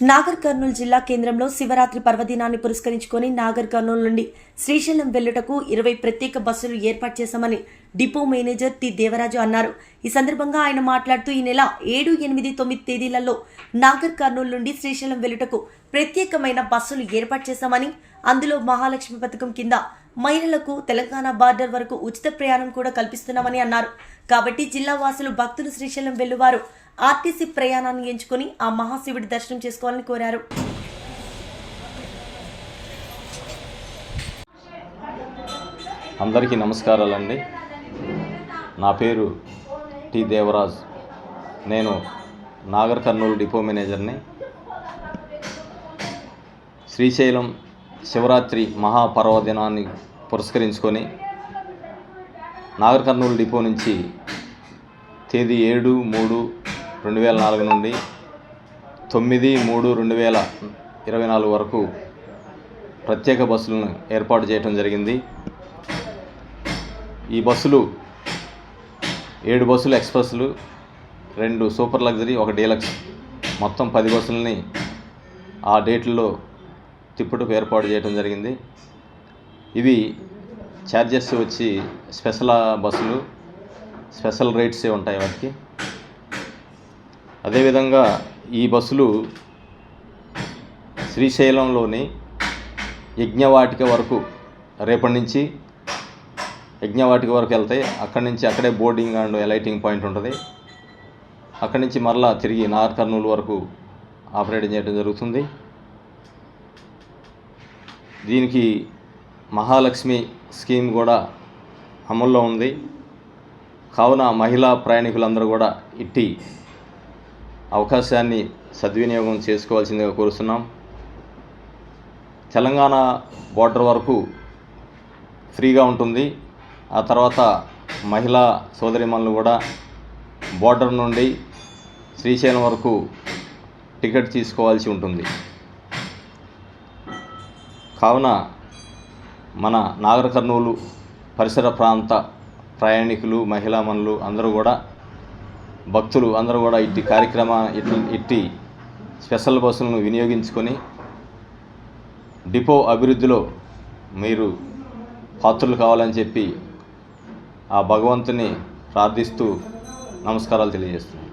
నాగర్ కర్నూలు జిల్లా కేంద్రంలో శివరాత్రి పర్వదినాన్ని పురస్కరించుకొని నాగర్ కర్నూలు నుండి శ్రీశైలం వెళ్ళుటకు ఇరవై ప్రత్యేక బస్సులు ఏర్పాటు చేశామని డిపో మేనేజర్ టి. దేవరాజు అన్నారు. ఈ సందర్భంగా ఆయన మాట్లాడుతూ ఈ నెల ఏడు ఎనిమిది తొమ్మిది తేదీలలో నాగర్ కర్నూలు నుండి శ్రీశైలం వెళ్ళుటకు ప్రత్యేకమైన బస్సులు ఏర్పాటు చేశామని అందులో మహాలక్ష్మి పథకం కింద మహిళలకు తెలంగాణ బార్డర్ వరకు ఉచిత ప్రయాణం కూడా కల్పిస్తున్నామని అన్నారు. కాబట్టి జిల్లా వాసులు భక్తులు శ్రీశైలం వెళ్ళువారు ఆర్టీసీ ప్రయాణాన్ని ఎంచుకొని ఆ మహాశివుడి దర్శనం చేసుకోవాలని కోరారు. అందరికీ నమస్కారాలండి. నా పేరు టి దేవరాజ్. నేను నాగర్ కర్నూలు డిపో మేనేజర్ని. శ్రీశైలం శివరాత్రి మహాపర్వదినాన్ని పురస్కరించుకొని నాగర్ కర్నూలు డిపో నుంచి తేదీ ఏడు మూడు రెండు వేల నాలుగు నుండి తొమ్మిది మూడు రెండు వేల ఇరవై నాలుగు వరకు ప్రత్యేక బస్సులను ఏర్పాటు చేయడం జరిగింది. ఈ బస్సులు ఏడు బస్సులు ఎక్స్ప్రెస్లు రెండు సూపర్ లగ్జరీ ఒక డీలక్స్. మొత్తం పది బస్సులని ఆ డేట్లలో తిప్పుటకు ఏర్పాటు చేయడం జరిగింది. ఇవి ఛార్జెస్ వచ్చి స్పెషల్ బస్సులు స్పెషల్ రేట్సే ఉంటాయి వాటికి. అదేవిధంగా ఈ బస్సులు శ్రీశైలంలోని యజ్ఞవాటిక వరకు రేపటి నుంచి యజ్ఞవాటిక వరకు వెళ్తాయి అక్కడి నుంచి అక్కడే బోర్డింగ్ అండ్ లైటింగ్ పాయింట్ ఉంటుంది. అక్కడి నుంచి మరలా తిరిగి నార్ కర్నూలు వరకు ఆపరేట్ చేయడం జరుగుతుంది. దీనికి మహాలక్ష్మి స్కీమ్ కూడా అమల్లో ఉంది. కావున మహిళా ప్రయాణికులందరూ కూడా ఇట్టి అవకాశాన్ని సద్వినియోగం చేసుకోవాల్సిందిగా కోరుతున్నాం. తెలంగాణ బోర్డర్ వరకు ఫ్రీగా ఉంటుంది. ఆ తర్వాత మహిళా సోదరిమణులు కూడా బోర్డర్ నుండి శ్రీశైలం వరకు టికెట్ తీసుకోవాల్సి ఉంటుంది. కావున మన నాగర్ కర్నూలు పరిసర ప్రాంత ప్రయాణికులు మహిళామణులు అందరూ కూడా భక్తులు అందరూ కూడా ఇట్టి కార్యక్రమ ఇట్టి ఇట్టి స్పెషల్ బస్సులను వినియోగించుకొని డిపో అభివృద్ధిలో మీరు పాత్రలు కావాలని చెప్పి ఆ భగవంతుని ప్రార్థిస్తూ నమస్కారాలు తెలియజేస్తున్నాను